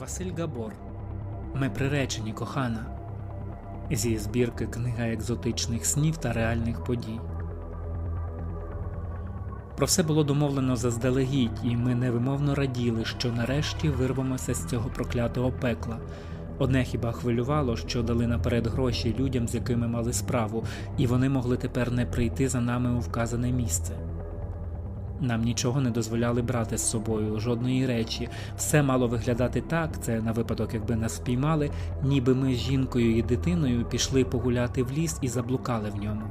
Василь Габор. Ми приречені, кохана. Зі збірки Книга екзотичних снів та реальних подій. Про все було домовлено заздалегідь, і ми невимовно раділи, що нарешті вирвемося з цього проклятого пекла. Одне хіба хвилювало, що дали наперед гроші людям, з якими мали справу, і вони могли тепер не прийти за нами у вказане місце. Нам нічого не дозволяли брати з собою, жодної речі. Все мало виглядати так, це на випадок, якби нас спіймали, ніби ми з жінкою і дитиною пішли погуляти в ліс і заблукали в ньому.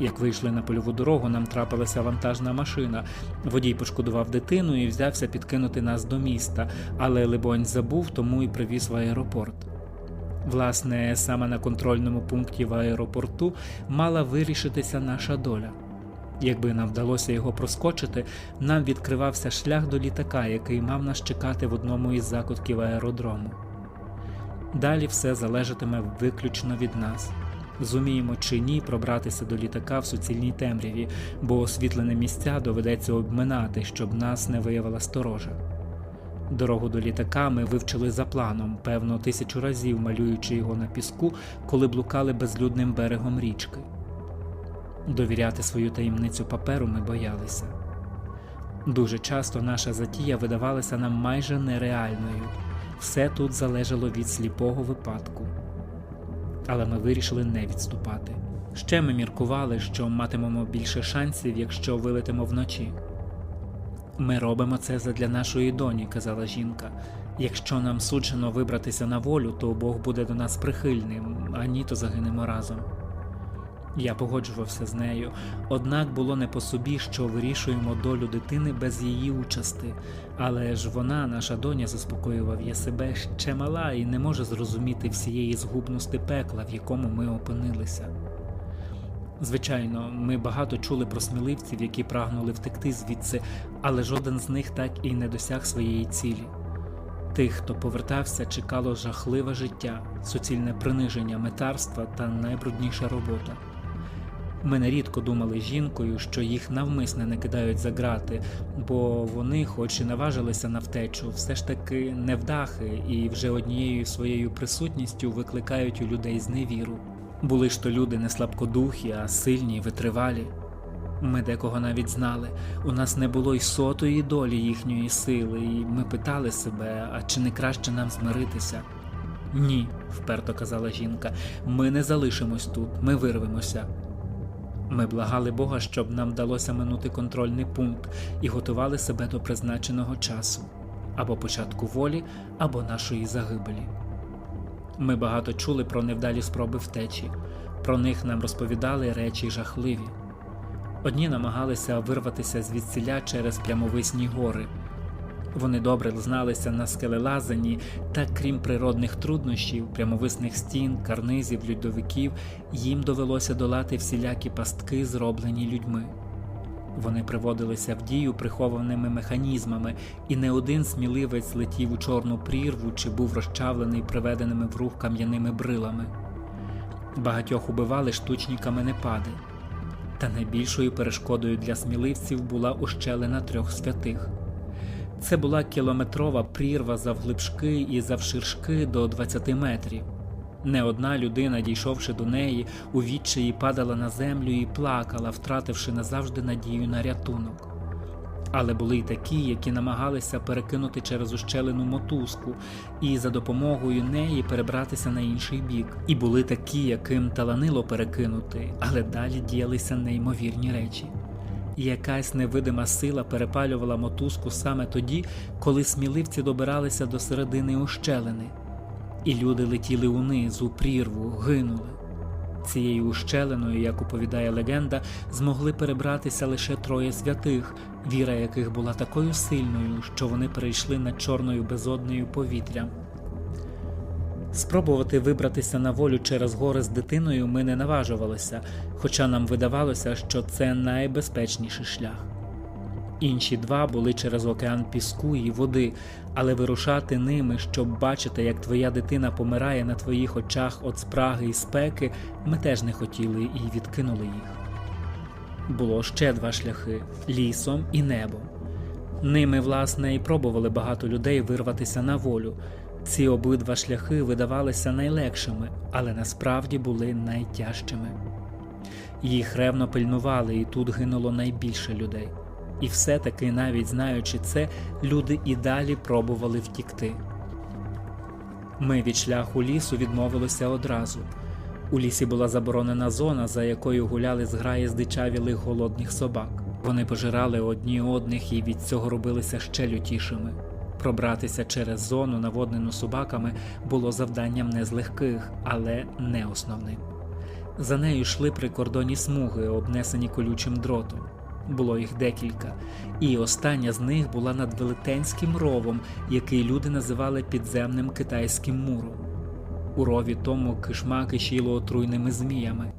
Як вийшли на польову дорогу, нам трапилася вантажна машина. Водій пошкодував дитину і взявся підкинути нас до міста, але либонь забув, тому і привіз в аеропорт. Власне, саме на контрольному пункті в аеропорту мала вирішитися наша доля. Якби нам вдалося його проскочити, нам відкривався шлях до літака, який мав нас чекати в одному із закутків аеродрому. Далі все залежатиме виключно від нас. Зуміємо чи ні пробратися до літака в суцільній темряві, бо освітлене місця доведеться обминати, щоб нас не виявила сторожа. Дорогу до літака ми вивчили за планом, певно, тисячу разів малюючи його на піску, коли блукали безлюдним берегом річки. Довіряти свою таємницю паперу ми боялися. Дуже часто наша затія видавалася нам майже нереальною. Все тут залежало від сліпого випадку. Але ми вирішили не відступати. Ще ми міркували, що матимемо більше шансів, якщо вилетимо вночі. Ми робимо це задля нашої доні, казала жінка. Якщо нам суджено вибратися на волю, то Бог буде до нас прихильним, а ні, то загинемо разом. Я погоджувався з нею, однак було не по собі, що вирішуємо долю дитини без її участи. Але ж вона, наша доня, заспокоював я себе ще мала і не може зрозуміти всієї згубності пекла, в якому ми опинилися. Звичайно, ми багато чули про сміливців, які прагнули втекти звідси, але жоден з них так і не досяг своєї цілі. Тих, хто повертався, чекало жахливе життя, суцільне приниження, метарства та найбрудніша робота. Ми нерідко думали жінкою, що їх навмисне не кидають за грати, бо вони, хоч і наважилися на втечу, все ж таки невдахи і вже однією своєю присутністю викликають у людей зневіру. Були ж то люди не слабкодухі, а сильні й витривалі. Ми декого навіть знали. У нас не було й сотої долі їхньої сили, і ми питали себе, а чи не краще нам змиритися? Ні, вперто казала жінка, ми не залишимось тут, ми вирвемося. Ми благали Бога, щоб нам вдалося минути контрольний пункт і готували себе до призначеного часу або початку волі, або нашої загибелі. Ми багато чули про невдалі спроби втечі, про них нам розповідали речі жахливі. Одні намагалися вирватися звідсіля через прямовисні гори. Вони добре зналися на скелелазанні, та крім природних труднощів, прямовисних стін, карнизів, льодовиків, їм довелося долати всілякі пастки, зроблені людьми. Вони приводилися в дію прихованими механізмами, і не один сміливець летів у чорну прірву чи був розчавлений приведеними в рух кам'яними брилами. Багатьох убивали штучні каменепади. Та найбільшою перешкодою для сміливців була ущелина трьох святих. Це була кілометрова прірва завглибшки і завширшки до 20 метрів. Не одна людина, дійшовши до неї, у відчаї падала на землю і плакала, втративши назавжди надію на рятунок. Але були й такі, які намагалися перекинути через ущелину мотузку і за допомогою неї перебратися на інший бік. І були такі, яким таланило перекинути, але далі діялися неймовірні речі. І якась невидима сила перепалювала мотузку саме тоді, коли сміливці добиралися до середини ущелини, і люди летіли униз, у прірву, гинули. Цією ущелиною, як оповідає легенда, змогли перебратися лише троє святих, віра яких була такою сильною, що вони перейшли над чорною безоднею повітря. Спробувати вибратися на волю через гори з дитиною ми не наважувалися, хоча нам видавалося, що це найбезпечніший шлях. Інші два були через океан піску і води, але вирушати ними, щоб бачити, як твоя дитина помирає на твоїх очах від спраги і спеки, ми теж не хотіли і відкинули їх. Було ще два шляхи лісом і небом. Ними, власне, і пробували багато людей вирватися на волю. Ці обидва шляхи видавалися найлегшими, але насправді були найтяжчими. Їх ревно пильнували, і тут гинуло найбільше людей. І все-таки, навіть знаючи це, люди і далі пробували втікти. Ми від шляху лісу відмовилися одразу. У лісі була заборонена зона, за якою гуляли зграї здичавілих голодних собак. Вони пожирали одні одних і від цього робилися ще лютішими. Пробратися через зону, наводнену собаками, було завданням не з легких, але не основним. За нею йшли прикордонні смуги, обнесені колючим дротом. Було їх декілька, і остання з них була над велетенським ровом, який люди називали підземним китайським муром. У рові тому кишма кишіло отруйними зміями.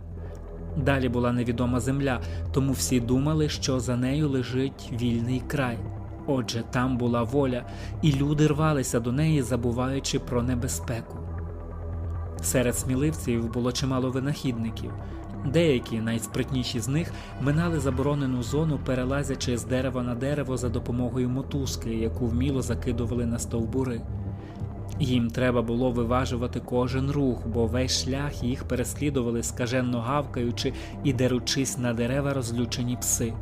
Далі була невідома земля, тому всі думали, що за нею лежить вільний край. Отже, там була воля, і люди рвалися до неї, забуваючи про небезпеку. Серед сміливців було чимало винахідників. Деякі, найспритніші з них, минали заборонену зону, перелазячи з дерева на дерево за допомогою мотузки, яку вміло закидували на стовбури. Їм треба було виважувати кожен рух, бо весь шлях їх переслідували, скаженно гавкаючи і деручись на дерева розлючені пси.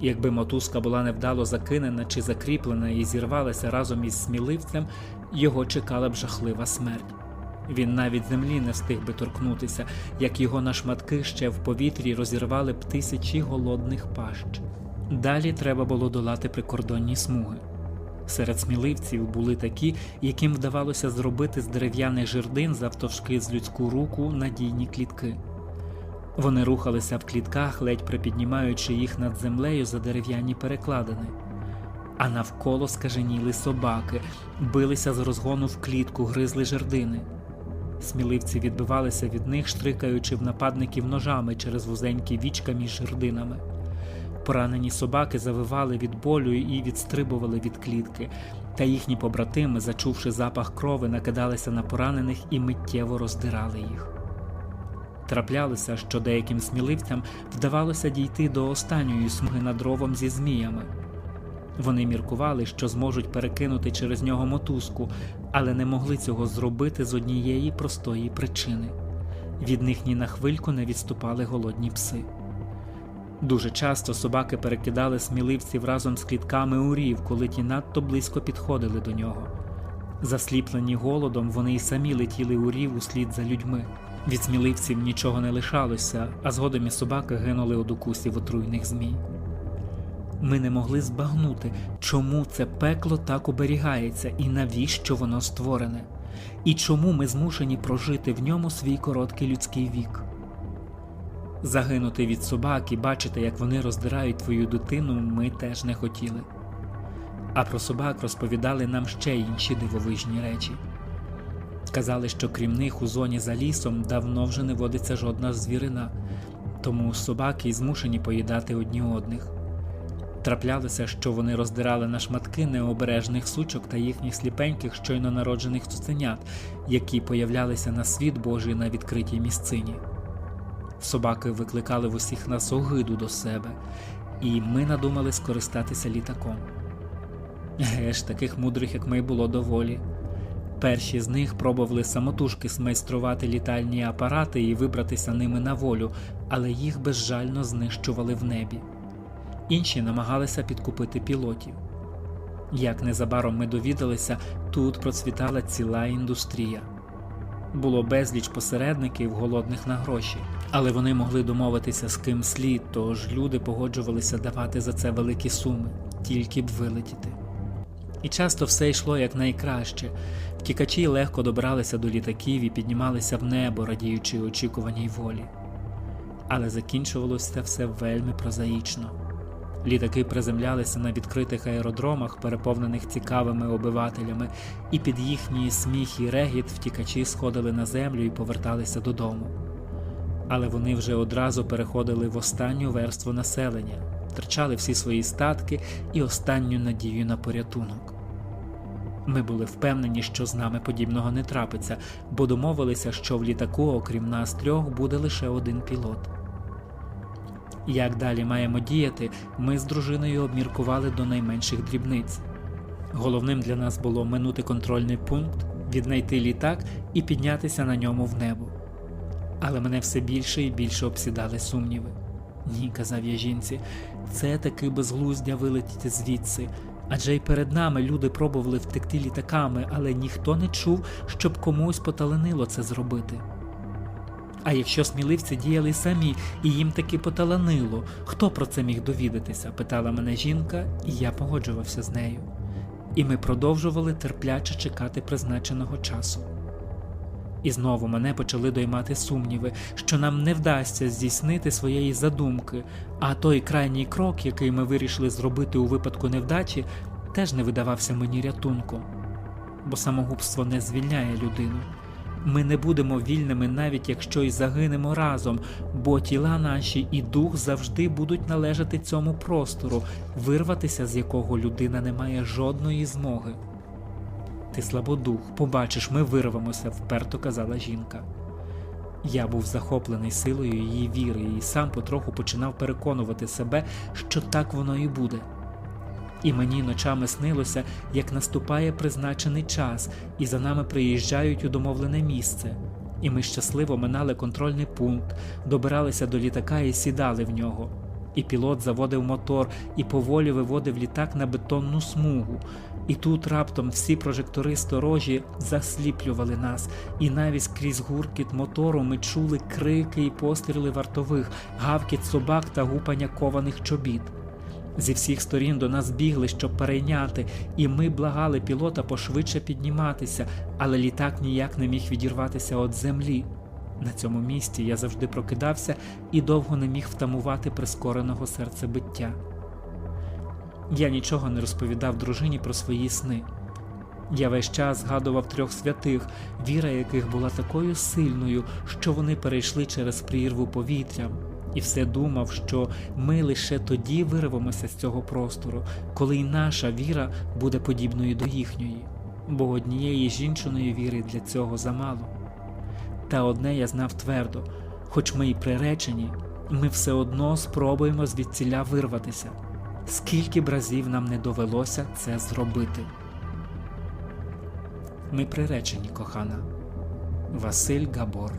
Якби мотузка була невдало закинена чи закріплена і зірвалася разом із сміливцем, його чекала б жахлива смерть. Він навіть землі не встиг би торкнутися, як його на шматки ще в повітрі розірвали б тисячі голодних пащ. Далі треба було долати прикордонні смуги. Серед сміливців були такі, яким вдавалося зробити з дерев'яних жердин завтовшки з людську руку надійні клітки. Вони рухалися в клітках, ледь припіднімаючи їх над землею за дерев'яні перекладини. А навколо скаженіли собаки, билися з розгону в клітку, гризли жердини. Сміливці відбивалися від них, штрикаючи в нападників ножами через вузенькі вічка між жердинами. Поранені собаки завивали від болю і відстрибували від клітки, та їхні побратими, зачувши запах крови, накидалися на поранених і миттєво роздирали їх. Траплялося, що деяким сміливцям вдавалося дійти до останньої смуги над ровом зі зміями. Вони міркували, що зможуть перекинути через нього мотузку, але не могли цього зробити з однієї простої причини від них ні на хвильку не відступали голодні пси. Дуже часто собаки перекидали сміливців разом з клітками у рів, коли ті надто близько підходили до нього. Засліплені голодом, вони й самі летіли у рів услід за людьми. Від сміливців нічого не лишалося, а згодом і собаки гинули од укусів отруйних змій. Ми не могли збагнути, чому це пекло так оберігається і навіщо воно створене, і чому ми змушені прожити в ньому свій короткий людський вік. Загинути від собак і бачити, як вони роздирають твою дитину, ми теж не хотіли. А про собак розповідали нам ще інші дивовижні речі. Казали, що крім них у зоні за лісом давно вже не водиться жодна звірина, тому собаки змушені поїдати одні одних. Траплялося, що вони роздирали на шматки необережних сучок та їхніх сліпеньких щойно народжених цуценят, які появлялися на світ Божий на відкритій місцині. Собаки викликали в усіх нас огиду до себе, і ми надумали скористатися літаком. Геш, таких мудрих, як ми, було доволі. Перші з них пробували самотужки смайструвати літальні апарати і вибратися ними на волю, але їх безжально знищували в небі. Інші намагалися підкупити пілотів. Як незабаром ми довідалися, тут процвітала ціла індустрія. Було безліч посередників, голодних на гроші, але вони могли домовитися з ким слід, тож люди погоджувалися давати за це великі суми, тільки б вилетіти. І часто все йшло якнайкраще. Втікачі легко добралися до літаків і піднімалися в небо, радіючи очікуваній волі. Але закінчувалося все вельми прозаїчно. Літаки приземлялися на відкритих аеродромах, переповнених цікавими обивателями, і під їхній сміх і регіт втікачі сходили на землю і поверталися додому. Але вони вже одразу переходили в останню верству населення, втрачали всі свої статки і останню надію на порятунок. Ми були впевнені, що з нами подібного не трапиться, бо домовилися, що в літаку, окрім нас трьох, буде лише один пілот. Як далі маємо діяти, ми з дружиною обміркували до найменших дрібниць. Головним для нас було минути контрольний пункт, віднайти літак і піднятися на ньому в небо. Але мене все більше і більше обсідали сумніви. Ні, казав я жінці, це таки безглуздя вилетіти звідси. Адже й перед нами люди пробували втекти літаками, але ніхто не чув, щоб комусь поталанило це зробити. А якщо сміливці діяли самі і їм таки поталанило, хто про це міг довідатися? питала мене жінка, і я погоджувався з нею. І ми продовжували терпляче чекати призначеного часу. І знову мене почали доймати сумніви, що нам не вдасться здійснити своєї задумки, а той крайній крок, який ми вирішили зробити у випадку невдачі, теж не видавався мені рятунком, бо самогубство не звільняє людину. Ми не будемо вільними, навіть якщо й загинемо разом, бо тіла наші і дух завжди будуть належати цьому простору, вирватися з якого людина не має жодної змоги. Ти слабодух, побачиш, ми вирвемося, вперто казала жінка. Я був захоплений силою її віри і сам потроху починав переконувати себе, що так воно і буде. І мені ночами снилося, як наступає призначений час, і за нами приїжджають у домовлене місце. І ми щасливо минали контрольний пункт, добиралися до літака і сідали в нього. І пілот заводив мотор і поволі виводив літак на бетонну смугу. І тут раптом всі прожектори сторожі засліплювали нас, і навіть крізь гуркіт мотору ми чули крики і постріли вартових, гавкіт собак та гупання кованих чобіт. Зі всіх сторін до нас бігли, щоб перейняти, і ми благали пілота пошвидше підніматися, але літак ніяк не міг відірватися від землі. На цьому місці я завжди прокидався і довго не міг втамувати прискореного серцебиття. Я нічого не розповідав дружині про свої сни. Я весь час згадував трьох святих, віра яких була такою сильною, що вони перейшли через прірву повітря, і все думав, що ми лише тоді вирвемося з цього простору, коли й наша віра буде подібною до їхньої, бо однієї жінчиної віри для цього замало. Та одне я знав твердо, хоч ми й приречені, ми все одно спробуємо звідціля вирватися. Скільки б разів нам не довелося це зробити. Ми приречені, кохана. Василь Габор